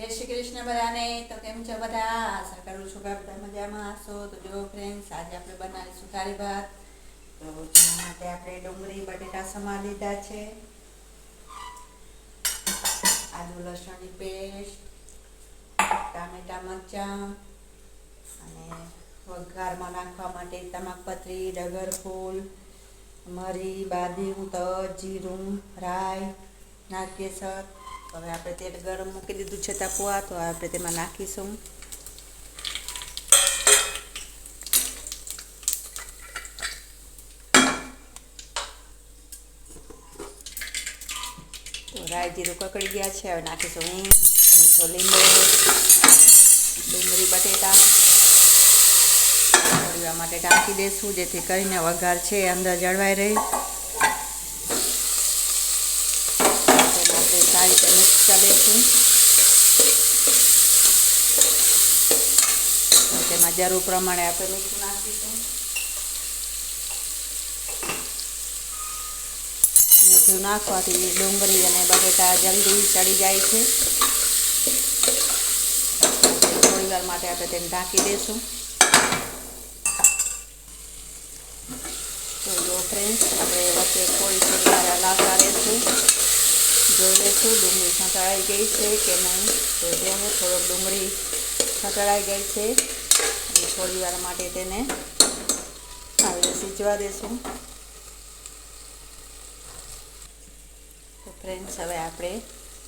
જય શ્રી કૃષ્ણ બધાને. તો કેમ છો બધા? આશા કરું છું કે બધા મજામાં હશો. તો જો ફ્રેન્ડ્સ આજે આપણે બનાવીશું કારી ભાત. તો તેના માટે આપણે ડુંગળી, બટેટા સમા લીધા છે. આદુ, લસણની પેસ્ટ, ટામેટા, મરચાં અને વઘારમાં નાખવા માટે તમાકપત્રી ડગર ફૂલ મરી બાદી તજ, જીરું, રાઈ નાખીએ સર હવે આપણે તેલ ગરમ મૂકી દીધું છે તાપવા, તો આપણે તેમાં નાખીશું. તો રાઈ જીરું કકડી ગયા છે, હવે નાખીશું હિંગ, મીઠો લીંબો, ડુંગળી, બટેટા. થોડી માટે ઢાંકી દઈશું જેથી કરીને વઘાર છે અંદર જળવાઈ રહે તેને આપણે સારી રીતે મિક્સ કરી લઈશું તેમાં જરૂર પ્રમાણે આપણે મીઠું નાખીશું. મીઠું નાખવાથી ડુંગળી અને બટેટા જલ્દી ચડી જાય છે. થોડી વાર માટે આપણે તેને ઢાંકી દઈશું તો જો આપણે વચ્ચે કોઈ થોડી વાર રહીશું. જોઈ લઈશું ડુંગળી સંતળાઈ ગઈ છે કે નહીં, તો જોવો થોડોક ડુંગળી સંતળાઈ ગઈ છે. અને થોડી વાર માટે તેને આવી સિજવા દેશું. તો ફ્રેન્ડ્સ હવે આપણે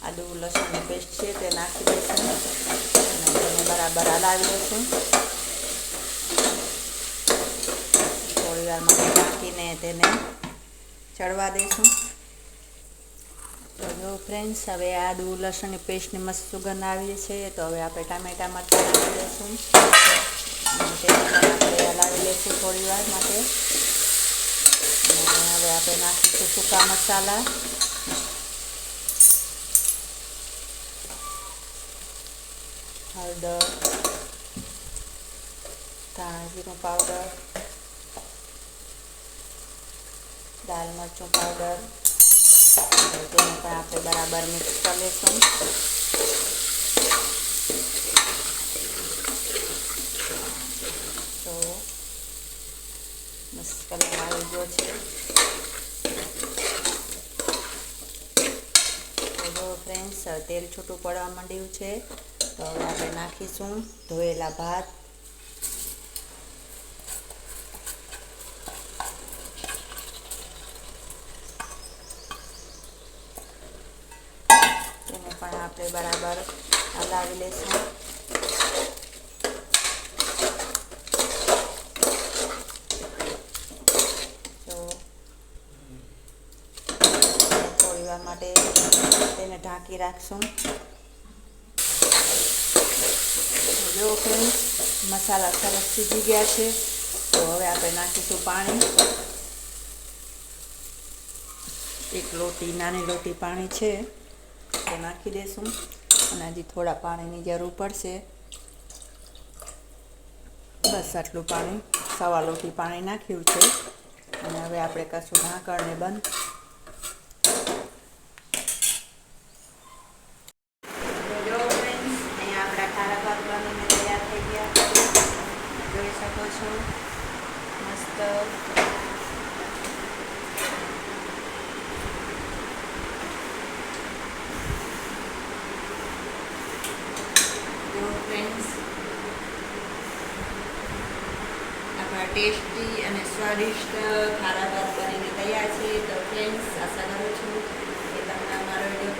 આદુ લસણની પેસ્ટ છે તે નાખી દઈશું. અને તેને બરાબર હલાવી દઈશું. થોડી વાર માટે નાખીને તેને ચડવા દઈશું તો જો ફ્રેન્ડ્સ હવે આદુ લસણની પેસ્ટની મસ્ત સુગંધ આવીએ છે, તો હવે આપણે ટામેટા, મરચાં નાખી દઈશું. આપણે હલાવી લઈશું થોડી વાર માટે. હવે આપણે નાખીશું સૂકા મસાલા. હળદર ધાણા પાવડર દાલ મરચું પાવડર તેને પણ આપણે બરાબર મિક્સ કરી લઈશું. તો મસ્ત કલર આવી ગયો છે. તો ફ્રેન્ડ્સ, તેલ છૂટું પડવા માંડ્યું છે. તો હવે આપણે નાખીશું ધોયેલા ભાત તેને પણ આપણે બરાબર. હલાવી લઈશું તો થોડી માટે તેને ઢાંકી રાખશું. જો ફ્રેન્ડ મસાલા સરસ સીજી ગયા છે. તો હવે આપણે નાખીશું પાણી. એક લોટી, નાની લોટી પાણી છે. તે નાખી દઈશું અને હજી થોડા પાણીની જરૂર પડશે. બસ આટલું પાણી સવા લોટી પાણી નાખ્યું છે. અને હવે આપણે કશું ઢાંકણને બંધ શકો છો. મસ્ત જો ફ્રેન્ડ્સ આપણા ટેસ્ટી અને સ્વાદિષ્ટ ખારા ભાત બનીને તૈયાર છે. તો ફ્રેન્ડ્સ આશા કરું છું કે તમને અમારો વીડિયો